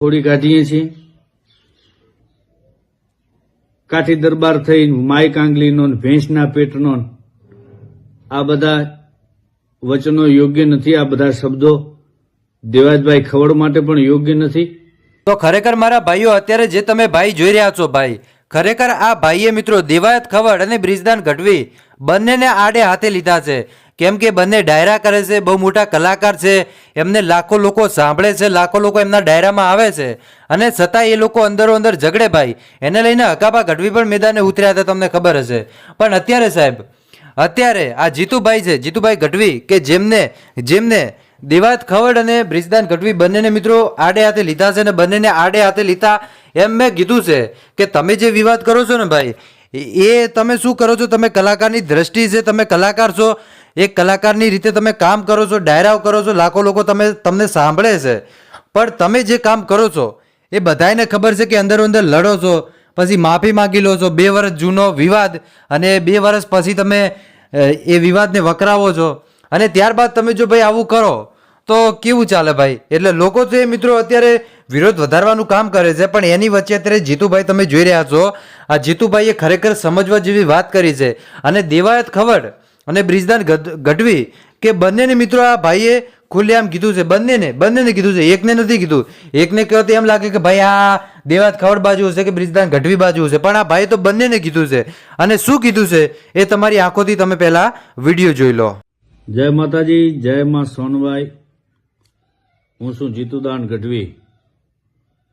થોડી કાઢીએ છીએ. કાઠી દરબાર થઈ માય કાંગલીનો ભેંસના પેટનો આ બધા વચનો યોગ્ય નથી, આ બધા શબ્દો દેવાજભાઈ ખવડ માટે પણ યોગ્ય નથી. તો ખરેખર મારા ભાઈઓ, અત્યારે જે તમે ભાઈ જોઈ રહ્યા છો ભાઈ, ખરેખર આ ભાઈએ મિત્રો દેવાયત ખવડ અને બ્રિજદાન ગઢવી બંનેને આડે હાથે લીધા છે. કેમ કે બંને ડાયરા કરે છે, બહુ મોટા કલાકાર છે, એમને લાખો લોકો સાંભળે છે, લાખો લોકો એમના ડાયરામાં આવે છે. અને છતાં એ લોકો અંદરો અંદર ઝઘડે ભાઈ. એને લઈને હકાબા ગઢવી પણ મેદાને ઉતર્યા હતા, તમને ખબર હશે. પણ અત્યારે સાહેબ, અત્યારે આ જીતુભાઈ છે, જીતુભાઈ ગઢવી, કે જેમને જેમને દેવાત ખવડ અને બ્રિજદાન ગઢવી બંનેને મિત્રો આડે હાથે લીધા છે અને બંનેને આડે હાથે લીધા એમ મેં કીધું છે કે તમે જે વિવાદ કરો છો ને ભાઈ, એ તમે શું કરો છો? તમે કલાકારની દ્રષ્ટિ છે, તમે કલાકાર છો. એક કલાકારની રીતે તમે કામ કરો છો, ડાયરાઓ કરો છો, લાખો લોકો તમે, તમને સાંભળે છે. પણ તમે જે કામ કરો છો, એ બધાને ખબર છે કે અંદરો અંદર લડો છો, પછી માફી માંગી લો છો, બે વર્ષ જૂનો વિવાદ અને બે વર્ષ પછી તમે એ વિવાદને વકરાવો છો. અને ત્યારબાદ તમે જો ભાઈ આવું કરો, તો કેવું ચાલે ભાઈ? એટલે લોકો તો એ મિત્રો અત્યારે વિરોધ વધારવાનું કામ કરે છે, પણ એની વચ્ચે અત્યારે જીતુભાઈ તમે જોઈ રહ્યા છો. આ જીતુભાઈએ ખરેખર સમજવા જેવી વાત કરી છે. અને દેવાયત ખવડ અને બ્રિજદાન ગઢ- ગઢવી કે બંનેને મિત્રો આ ભાઈએ ખુલ્લેઆમ કીધું છે, બંનેને બંનેને કીધું છે, એકને નથી કીધું. એકને કહેવાથી એમ લાગે કે ભાઈ આ દેવાત ખવડ બાજુ હશે કે બ્રિજદાન ગઢવી બાજુ હશે, પણ આ ભાઈ તો બંનેને કીધું છે. અને શું કીધું છે એ તમારી આંખોથી તમે પહેલા વીડિયો જોઈ લો. જય માતાજી, જય માં સોનભાઈ હું છું જીતુદાન ગઢવી.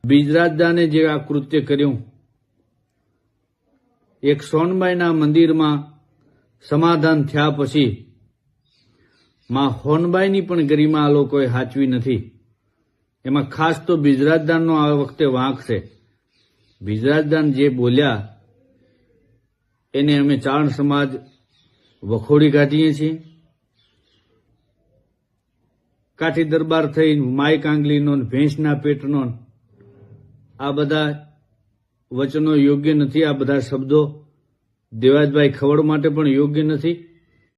બ્રિજરાજદાને જે આ કૃત્ય કર્યું, એક સોનબાઈના મંદિરમાં સમાધાન થયા પછી માં હોનબાઈની પણ ગરિમા આ લોકોએ હાચવી નથી. એમાં ખાસ તો બીજરાજદાનનો આ વખતે વાંક છે. બીજરાજદાન જે બોલ્યા, એને અમે ચારણ સમાજ વખોડી કાઢીએ છીએ. કાઠી દરબાર થઈ માય કાંગલીનો ભેંસના પેટનો આ બધા વચનો યોગ્ય નથી, આ બધા શબ્દો. દેવાજભાઈ ખવડ માટે પણ યોગ્ય નથી.